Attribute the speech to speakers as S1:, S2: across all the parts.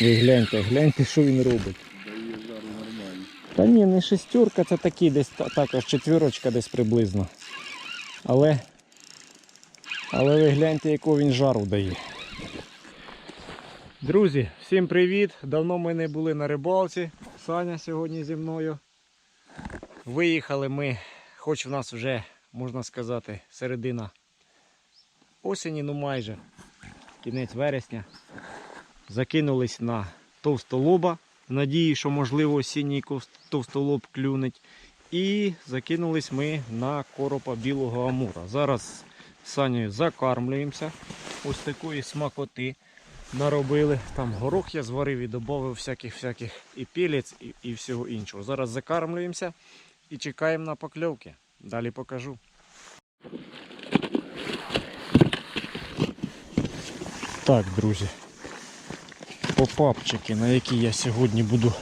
S1: Ви гляньте, гляньте, що він робить. Та ні, не шестерка, це такий десь також четвірочка десь приблизно. Але, але ви гляньте, якого він жару дає. Друзі, всім привіт! Давно ми не були на рибалці. Саня сьогодні зі мною. Виїхали ми, хоч в нас вже, можна сказати, середина осені, ну майже кінець вересня. Закинулись на товстолоба. в Надії, що можливо осінній товстолоб клюнеть. І закинулись ми на коропа білого амура. Зараз з Санєю закармлюємося. Ось такої смакоти наробили. Там горох я зварив і додав всяких всяких і пілець, і, і всього іншого. Зараз закармлюємося і чекаємо на покльовки. Далі покажу. Так, друзі. Попапчики, на які я сьогодні буду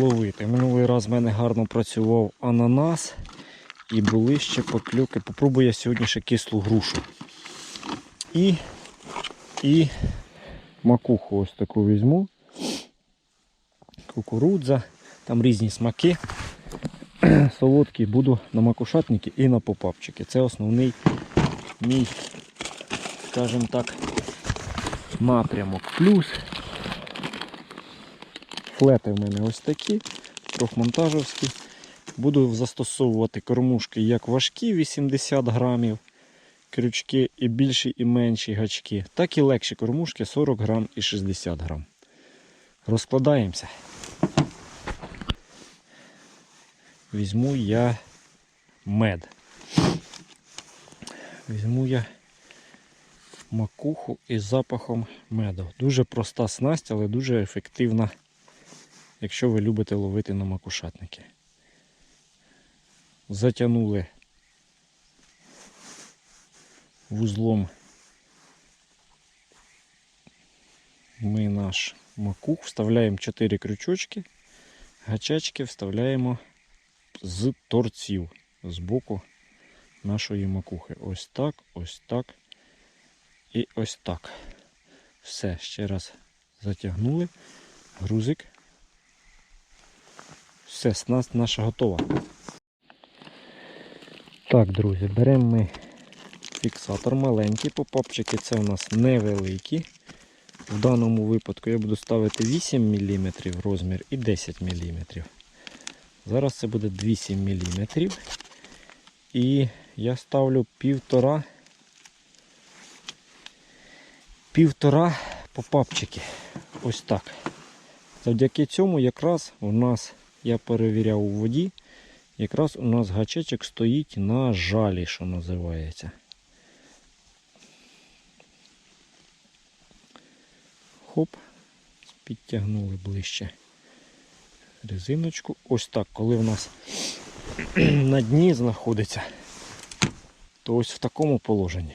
S1: ловити. Минулий раз в мене гарно працював ананас і були ще покльовки. Попробую я сьогодні ще кислу грушу. І, і макуху ось таку візьму. Кукурудза, там різні смаки. Солодкі буду на макушатники і на попапчики. Це основний мій, скажімо так, напрямок. Плюс флети в мене ось такі, трьохмонтажівські. Буду застосовувати кормушки як важкі 80 грамів, крючки і більші і менші гачки, так і легші кормушки 40 грам і 60 грам. Розкладаємося. Візьму я мед. Візьму я макуху із запахом меду. Дуже проста снасть, але дуже ефективна, якщо ви любите ловити на макушатники. Затягнули вузлом ми наш макух, вставляємо 4 крючочки, гачечки вставляємо з торців з боку нашої макухи. Ось так, ось так і ось так. Все, ще раз затягнули. Грузик. Все, снасть наша готова. Так, друзі, беремо ми фіксатор маленький попапчики, це у нас невеликі. В даному випадку я буду ставити 8 мм розмір і 10 мм. Зараз це буде 8 мм. І я ставлю півтора півтора попапчики. Ось так. Завдяки цьому якраз у нас, я перевіряв у воді, якраз у нас гачечок стоїть на жалі, що називається. Хоп, підтягнули ближче резиночку. Ось так, коли в нас на дні знаходиться, то ось в такому положенні.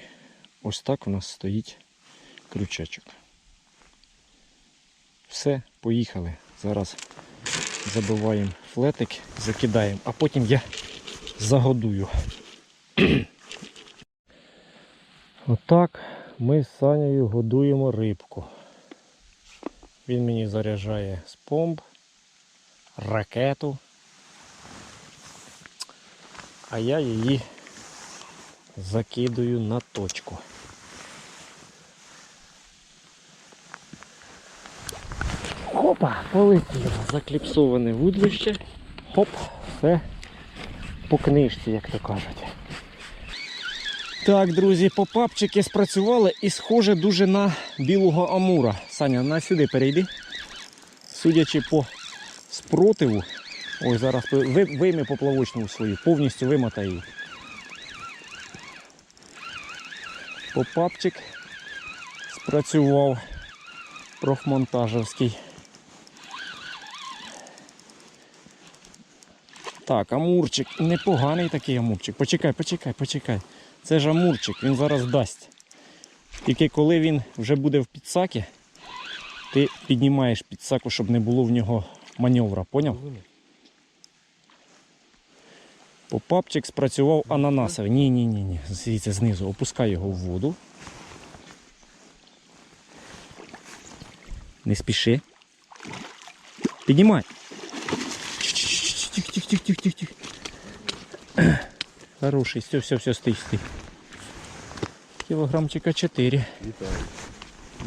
S1: Ось так у нас стоїть крючечок. Все, поїхали. Зараз забиваємо флетик, закидаємо, а потім я загодую. Отак ми з Санею годуємо рибку. Він мені заряджає з помп, ракету, а я її закидую на точку. Хопа, полетіло. Закліпсоване вудлище. Хоп, все по книжці, як то кажуть. Так, друзі, попапчики спрацювали і схоже дуже на білого амура. Саня, на сюди перейди. Судячи по спротиву, ой, зараз ви, вийми поплавочну свою, повністю вимотай її. Попапчик спрацював профмонтажівський. Так, амурчик, непоганий такий амурчик. Почекай, почекай, почекай. Це ж амурчик, він зараз дасть. Тільки коли він вже буде в підсакі, ти піднімаєш підсаку, щоб не було в нього маневра, поняв? Попапчик спрацював ананасовий. Ні, ні, ні, ні. Звідси знизу. Опускай його в воду. Не спіши. Піднімай. Тих, тих, тих, тих, тих, тих. Хороший, все, все, все, стій, стій. Кілограмчика 4.
S2: Вітаю.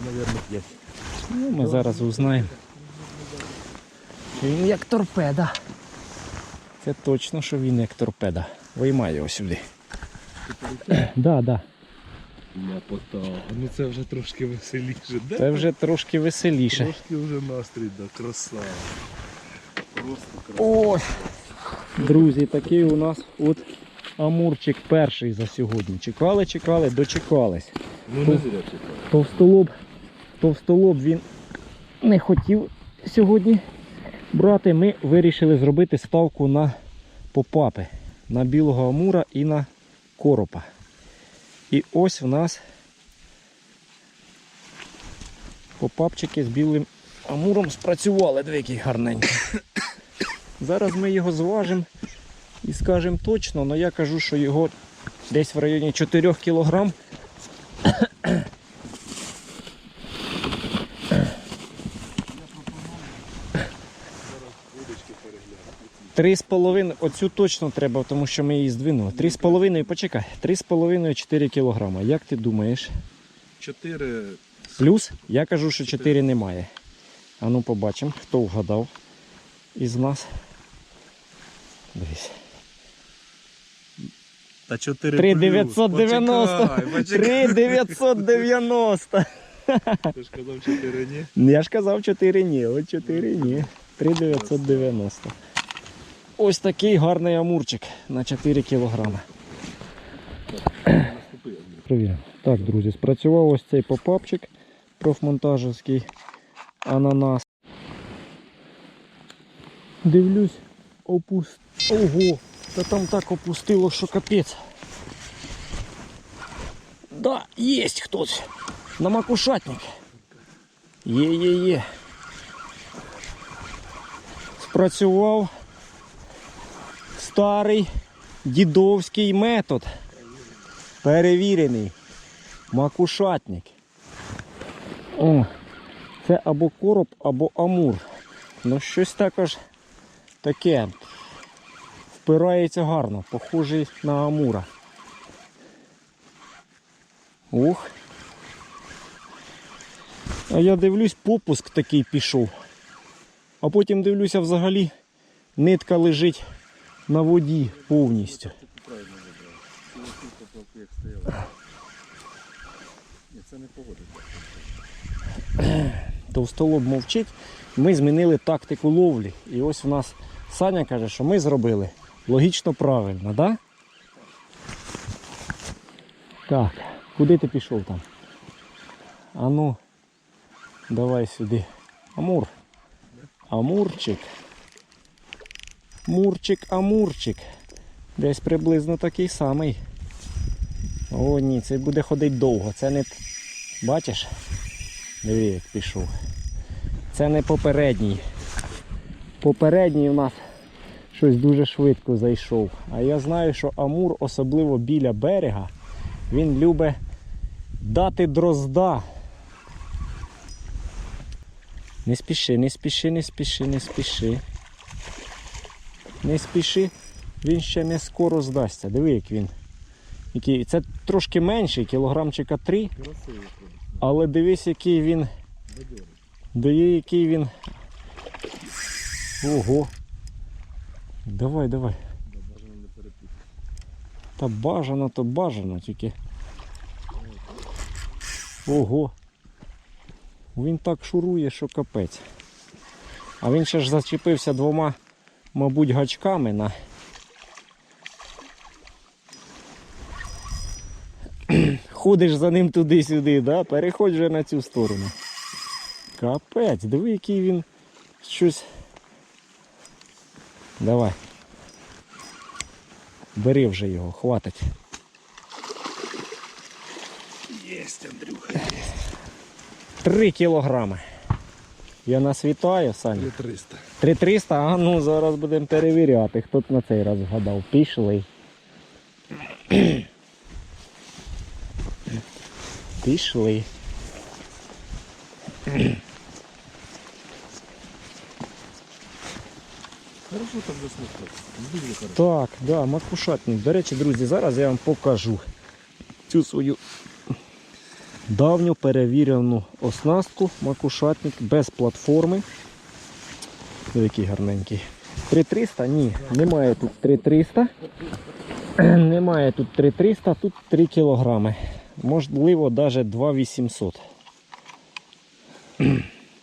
S2: Наверно, 5.
S1: Ну, ми зараз узнаємо. Він як торпеда. Це точно, що він як торпеда. Виймай його сюди. Да, да.
S2: Ляпота. Ну це вже трошки веселіше.
S1: Це вже трошки веселіше.
S2: Трошки вже настрій, да, краса.
S1: Ось. Друзі, такий у нас от амурчик перший за сьогодні. Чекали, чекали, дочекались.
S2: Ну не зря.
S1: Товстолоб, товстолоб він не хотів сьогодні брати. Ми вирішили зробити ставку на попапи, на білого амура і на коропа. І ось в нас попапчики з білим амуром спрацювали, диви, який гарненький. Зараз ми його зважимо і скажемо точно, але я кажу, що його десь в районі 4 кг Три з половиною, оцю точно треба, тому що ми її здвинули. Три з половиною, почекай, три з половиною 4 кілограма. Як ти думаєш?
S2: Чотири.
S1: Плюс? Я кажу, що 4 немає. А ну побачимо, хто вгадав із нас. Дивись.
S2: Та чотири.
S1: 3990. 3990.
S2: Ти ж казав чотири, ні?
S1: Я ж казав 4 ні, от 4 ні. 3990. Ось такий гарний амурчик на 4 кілограми. Провіримо. Так, друзі, спрацював ось цей попапчик профмонтажівський ананас. Дивлюсь, опуст... Ого! Та там так опустило, що капець. Да, єсть хтось. На макушатник. Є-є-є. Спрацював старий дідовський метод. Перевірений. Макушатник. О, це або короб, або амур. Ну щось також таке. Впирається гарно, похожий на амура. Ух. А я дивлюсь, попуск такий пішов. А потім дивлюся взагалі нитка лежить на воді повністю.
S2: Це не погодиться.
S1: Товстолоб мовчить. Ми змінили тактику ловлі. І ось у нас Саня каже, що ми зробили логічно правильно, да? Так, куди ти пішов там? А ну, давай сюди. Амур. Амурчик. Мурчик, амурчик. Десь приблизно такий самий. О, ні, це буде ходити довго. Це не. Бачиш? Диви, як пішов. Це не попередній. Попередній у нас щось дуже швидко зайшов. А я знаю, що Амур, особливо біля берега, він любить дати дрозда. Не спіши, не спіши, не спіши, не спіши. Не спіши, він ще не скоро здасться. Диви, як він. Який... Це трошки менший, кілограмчика 3, але дивись, який він. Дає який він. Ого. Давай, давай.
S2: Да, бажано не перепутати.
S1: Та бажано, то бажано тільки. Ого. Він так шурує, що капець. А він ще ж зачепився двома, мабуть, гачками на. Ходиш за ним туди-сюди, да? переходь вже на цю сторону. Капець, диви, який він щось. Давай. Бери вже його, хватить.
S2: Єсть, Андрюха.
S1: Три кілограми. Я нас вітаю, Саня.
S2: 300.
S1: 3300, а ну зараз будемо перевіряти, хто на цей раз вгадав. Пішли. Пішли.
S2: Що там засмоктати?
S1: Так, да, макушатник. До речі, друзі, зараз я вам покажу цю свою давню перевірену оснастку макушатник без платформи. Який гарненький. 3300? Ні, немає тут 3300. Немає тут 3300, тут 3 кілограми. Можливо, навіть 2800.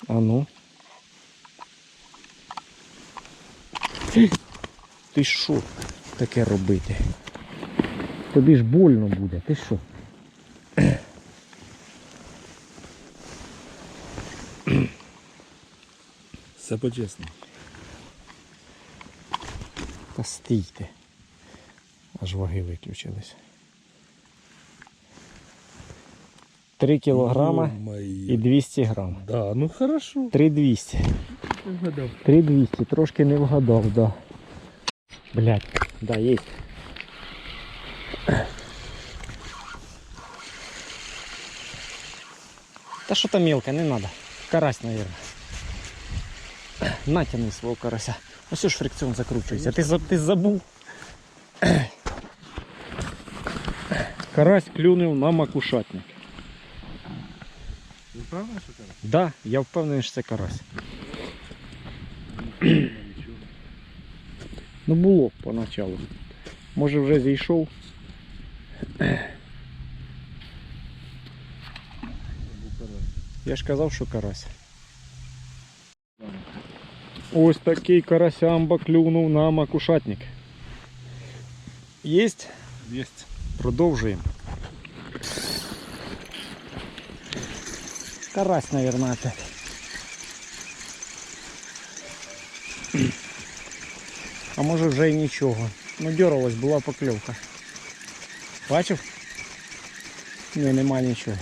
S1: А ну. Ти що таке робити? Тобі ж больно буде, ти що?
S2: Все по-чесному.
S1: Та стійте. Аж ваги виключились. 3 кілограма і 200 грам.
S2: Да, ну хорошо.
S1: 3200.
S2: Вгадав.
S1: 3200, трошки не вгадав, да. Блять, да, есть. Та що там мелко, не надо. Карась, наверное. Натяни свого карася. Ось ж фрикціон закручується. Ти, за- ти забув. Карась клюнув на макушатник.
S2: Ви правильно, що кажеш?
S1: Да, я впевнений, що це карась. Ну було поначалу. Може вже зійшов. Я ж казав, що карась. Ось такий карасямба клюнув на макушатник. Єсть?
S2: Єсть.
S1: Продовжуємо. Карась, наверное, опять. А може вже і нічого. Ну дергалась, була покльовка. Бачив? Ні, нема нічого.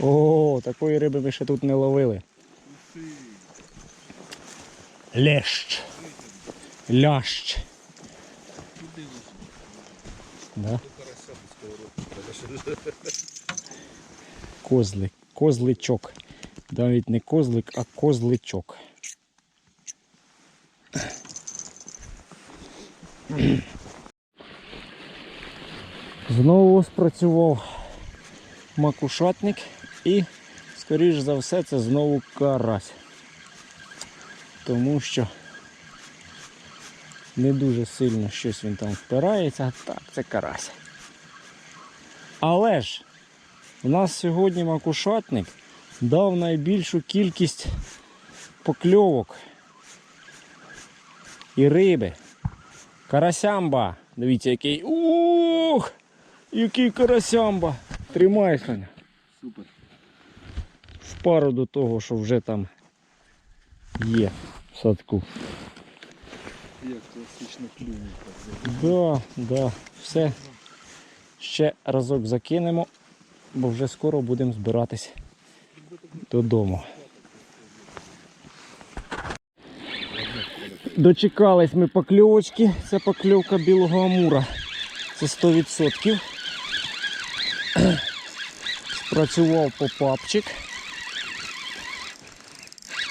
S1: О, такої риби ми ще тут не ловили. Лещ. Лящ. Да? Козлик. Козличок. Навіть не козлик, а козличок. Знову спрацював макушатник і, скоріш за все, це знову карась. Тому що не дуже сильно щось він там впирається. Так, це карась. Але ж у нас сьогодні макушатник дав найбільшу кількість покльовок і риби. Карасямба. Дивіться, який. Ух! Який карасямба! Тримай, Саня.
S2: Супер.
S1: В пару до того, що вже там є в садку.
S2: Як класично клюнув.
S1: Да, да, все. Ще разок закинемо, бо вже скоро будемо збиратись додому. Дочекались ми покльовочки. Це покльовка білого амура. Це 100%. Спрацював попапчик.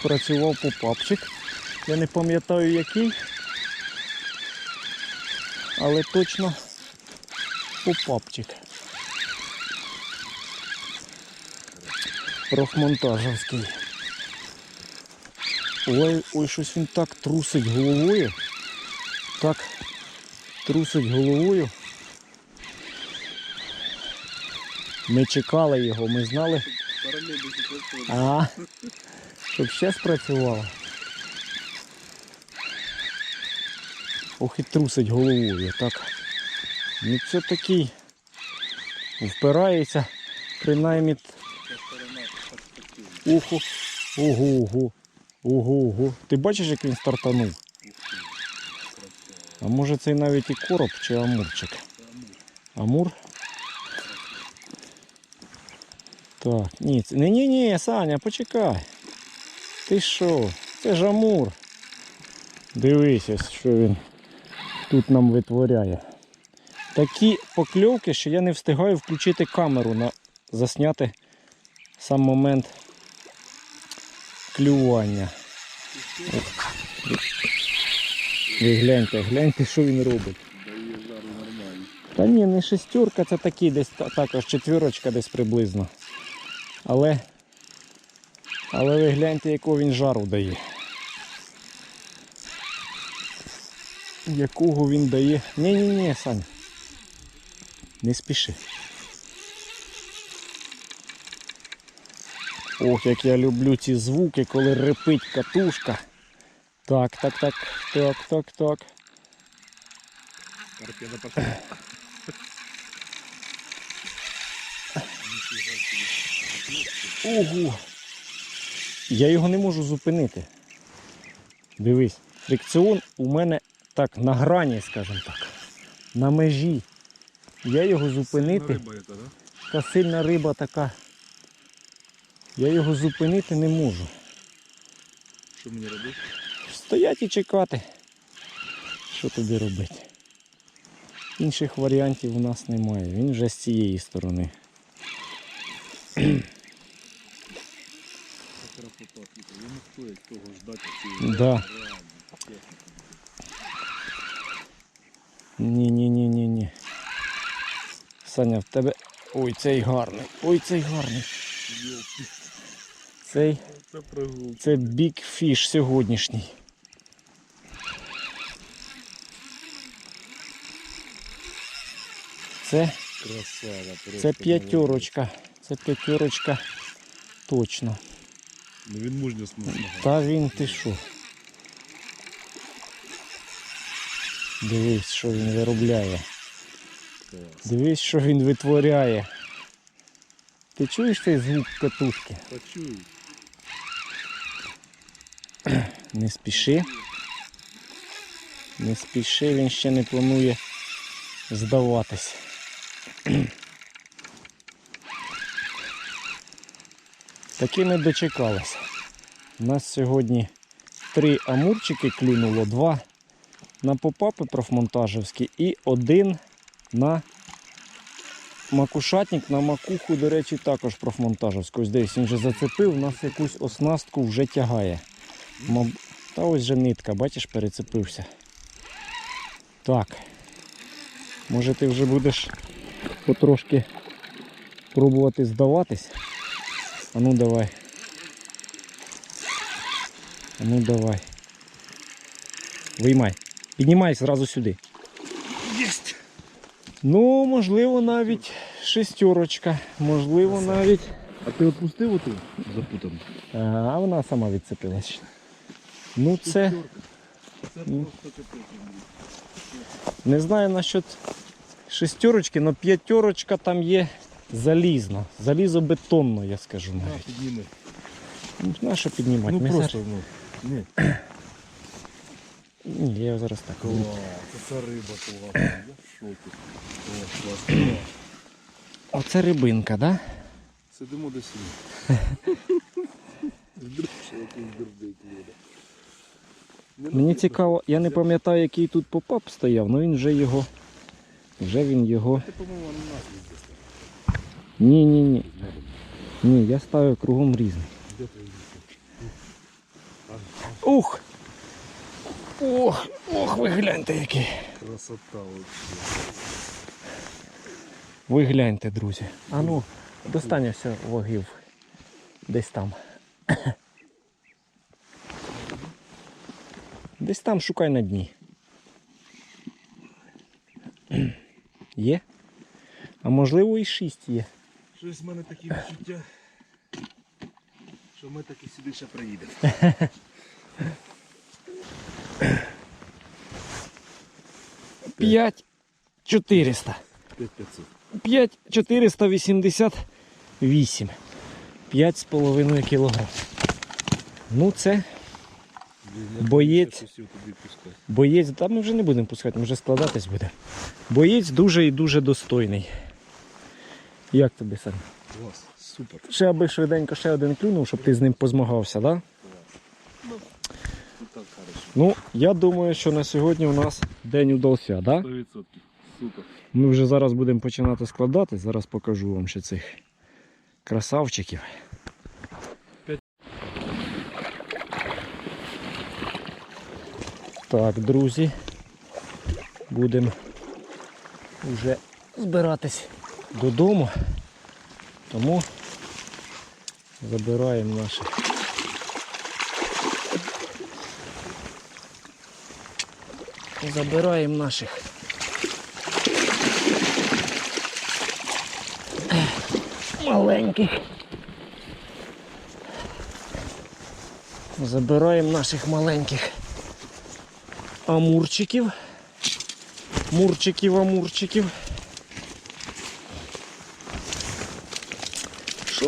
S1: Спрацював попапчик. Я не пам'ятаю який але точно попапчик. Рохмонтажівський. Ой, ой, щось він так трусить головою. Так трусить головою. Ми чекали його, ми знали, а, щоб ще спрацювало. Ох і трусить головою, так. Ну це такий впирається, принаймні
S2: Сторона
S1: уху. Ого, ого. Ого, ого. Ти бачиш, як він стартанув? А може це навіть і короб чи амурчик? Амур? Так, ні, ні, ні, Саня, почекай. Ти що? Це ж амур. Дивися, що він тут нам витворяє. такі покльовки, що я не встигаю включити камеру на засняти сам момент клювання. Ви гляньте, гляньте, що він робить. Та ні, не шестерка, це такий десь також четвірочка десь приблизно. Але. Але ви гляньте, якого він жару дає. Якого він дає. Ні-ні-ні, Сань. Не спіши. Ох, як я люблю ці звуки, коли репить катушка. Так, так, так, так, так, так.
S2: Торпеда пошла.
S1: Ого! Я його не можу зупинити. Дивись, фрикціон у мене так на грані, скажімо так. На межі. Я його зупинити.
S2: Риба.
S1: Та сильна риба така. Я його зупинити не можу.
S2: Що мені робити?
S1: Стоять і чекати. Що тобі робити? Інших варіантів у нас немає. Він вже з цієї сторони.
S2: Це красота, стоїть того цієї
S1: Да. Ні, ні, ні, ні, ні. Саня, в тебе. Ой, цей гарний. Ой, цей гарний. Цей
S2: Це
S1: Big Fish сьогоднішній. Це,
S2: Красава.
S1: це п'ятерочка. Це п'ятерочка точно.
S2: Ну він мужньо смачного.
S1: Та він ти що? Дивись, що він виробляє. Дивись, що він витворяє. Ти чуєш цей звук катушки?
S2: Почуй.
S1: Не спіши. Не спіши, він ще не планує здаватись. Таки ми дочекалися. У нас сьогодні три амурчики клюнуло, два на попапи профмонтажівські і один на макушатник, на макуху, до речі, також профмонтажівську. Ось десь він вже зацепив, у нас якусь оснастку вже тягає. Та ось же нитка, бачиш, перецепився. Так. Може ти вже будеш потрошки пробувати здаватись? А ну давай. А ну давай. Виймай. Піднімай зразу сюди.
S2: Єсть!
S1: Ну, можливо, навіть шестерочка. Можливо, навіть.
S2: А ти відпустив оту запутану?
S1: А вона сама відцепилась. Ну це.
S2: Це просто капець.
S1: Не знаю насчет шестерочки, але п'ятерочка там є залізна. Залізобетонно, я скажу
S2: На,
S1: навіть.
S2: підніми.
S1: Ну, На що піднімати?
S2: Ну
S1: Ми
S2: просто, ну. Ні.
S1: Ні, я зараз так.
S2: Клас, це риба класна. Я в шокі. Клас, клас, клас.
S1: Оце рибинка, да?
S2: Сидимо до. Не
S1: Мені цікаво, я не пам'ятаю, який тут попап стояв, але він вже його. Вже він його.
S2: Ти, по-моєму, на нас.
S1: Ні, ні, ні. Ні, я ставив кругом різний. Ух! Ох, ох, ви гляньте який.
S2: Красота.
S1: Ви гляньте, друзі. А ну, достань все вагів. Десь там. Десь там шукай на дні. Є? А можливо і шість є.
S2: Щось в мене такі відчуття, що ми таки сюди ще приїдемо.
S1: П'ять 400.
S2: 5500.
S1: 5 488. 5,5 кг. Ну це Боєць. Боєць, та ми вже не будемо пускати, ми вже складатись буде. Боєць дуже і дуже достойний. Як тобі, Сань?
S2: Клас, супер.
S1: Ще аби швиденько ще один клюнув, щоб ти з ним позмагався, так? Да?
S2: Ну так.
S1: Ну, я думаю, що на сьогодні у нас день удався, так? Да?
S2: 100%. Супер.
S1: Ми вже зараз будемо починати складати. Зараз покажу вам ще цих красавчиків. Так, друзі, будемо вже збиратись додому. Тому забираємо наших. Забираємо наших маленьких. Забираємо наших маленьких амурчиків. Мурчиків, амурчиків.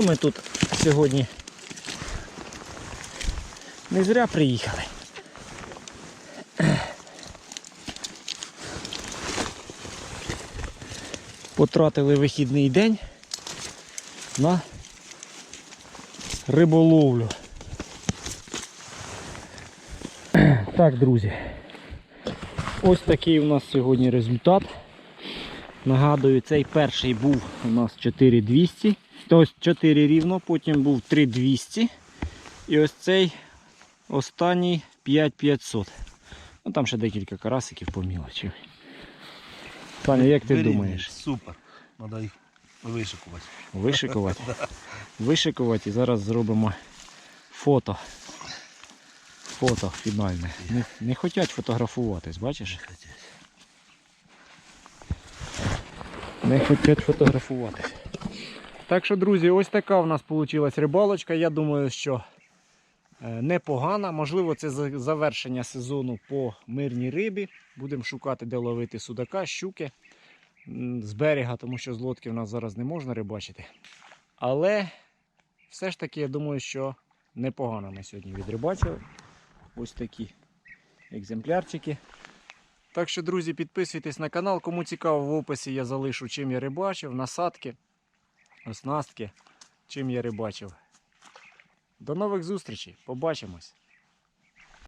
S1: Ми тут сьогодні? Не зря приїхали. Потратили вихідний день на риболовлю. Так, друзі. Ось такий у нас сьогодні результат. Нагадую, цей перший був у нас 4200. Ось 4 рівно, потім був 3200. І ось цей останній 5500. Ну там ще декілька карасиків по мілочі. Саня, як ти думаєш?
S2: Супер. Треба їх вишикувати.
S1: Вишикувати. Вишикувати і зараз зробимо фото. Фото фінальне. Не, не хочуть фотографуватись, бачиш? Не хочуть фотографуватись. Так що, друзі, ось така в нас вийшла рибалочка. Я думаю, що е, непогана. Можливо, це завершення сезону по мирній рибі. Будемо шукати, де ловити судака, щуки з берега, тому що з лодки в нас зараз не можна рибачити. Але все ж таки, я думаю, що непогано ми сьогодні відрибачили. Ось такі екземплярчики. Так що, друзі, підписуйтесь на канал. Кому цікаво, в описі я залишу, чим я рибачив, насадки, оснастки, чим я рибачив. До нових зустрічей. Побачимось!